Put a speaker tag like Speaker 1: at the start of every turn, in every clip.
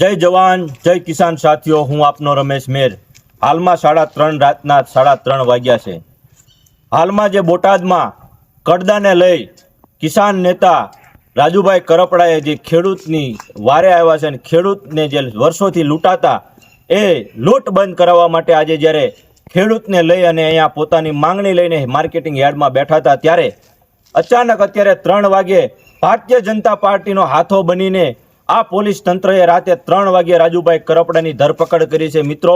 Speaker 1: જય જવાન, જય કિસાન સાથીઓ, હું આપનો રમેશ મેર. હાલમાં સાડા ત્રણ રાતના સાડા ત્રણ વાગ્યા છે. હાલમાં જે બોટાદમાં કડદાને લઈ કિસાન નેતા રાજુભાઈ કરપડાએ જે ખેડૂતની વારે આવ્યા છે અને ખેડૂતને જે વર્ષોથી લૂંટાતા, એ લૂંટ બંધ કરાવવા માટે આજે જ્યારે ખેડૂતને લઈ અને અહીંયા પોતાની માંગણી લઈને માર્કેટિંગ યાર્ડમાં બેઠા હતા, ત્યારે અચાનક અત્યારે ત્રણ વાગે ભારતીય જનતા પાર્ટીનો હાથો બનીને આ પોલીસ તંત્રએ રાતે ત્રણ વાગ્યે રાજુભાઈ કરપડાની ધરપકડ કરી છે. મિત્રો,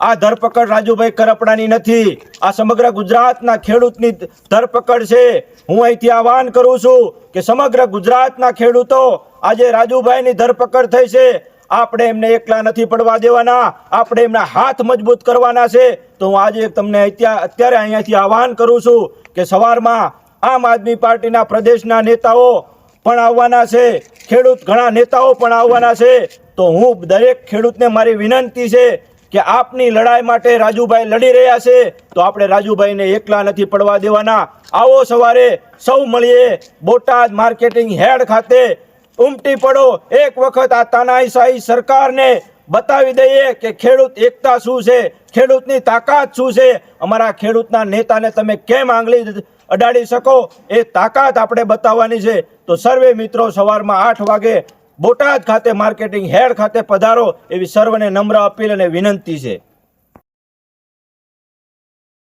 Speaker 1: આ ધરપકડ રાજુભાઈ કરપડાની નથી. આ સમગ્ર ગુજરાતના ખેડૂતની ધરપકડ છે. હું અહીંથી આહવાન કરું છું કે સમગ્ર ગુજરાતના ખેડૂતો આજે રાજુભાઈની ધરપકડ થઈ છે. આપણે એમને એકલા નથી પડવા દેવાના. આપણે એમના હાથ મજબૂત કરવાના છે. તો હું આજે તમને અત્યારે અહીંયાથી આહવાન કરું છું કે સવારમાં આમ આદમી પાર્ટીના પ્રદેશના નેતાઓ પણ આવવાના છે. ખેડૂત ઘણા નેતાઓ પણ આવવાના છે. તો હું દરેક ખેડૂતને મારી વિનંતી છે કે આપની લડાઈ માટે રાજુભાઈ લડી રહ્યા છે. તો આપણે રાજુભાઈને એકલા નથી પડવા દેવાના. આવો સવારે સૌ મળીએ બોટાદ માર્કેટિંગ હેડ ખાતે. ઉમટી પડો. એક વખત આ તાનાશાહી સરકારને બતાવી દઈએ કે ખેડૂત એકતા શું છે? ખેડૂતની તાકાત શું છે? અમારા ખેડૂતના નેતાને તમે કેમ આંગળી અડાડી શકો? એ તાકાત આપણે બતાવવાની છે. તો સર્વે મિત્રો સવારમાં આઠ વાગે બોટાદ ખાતે માર્કેટિંગ હેડ ખાતે પધારો એવી સર્વને નમ્ર અપીલ અને વિનંતી છે.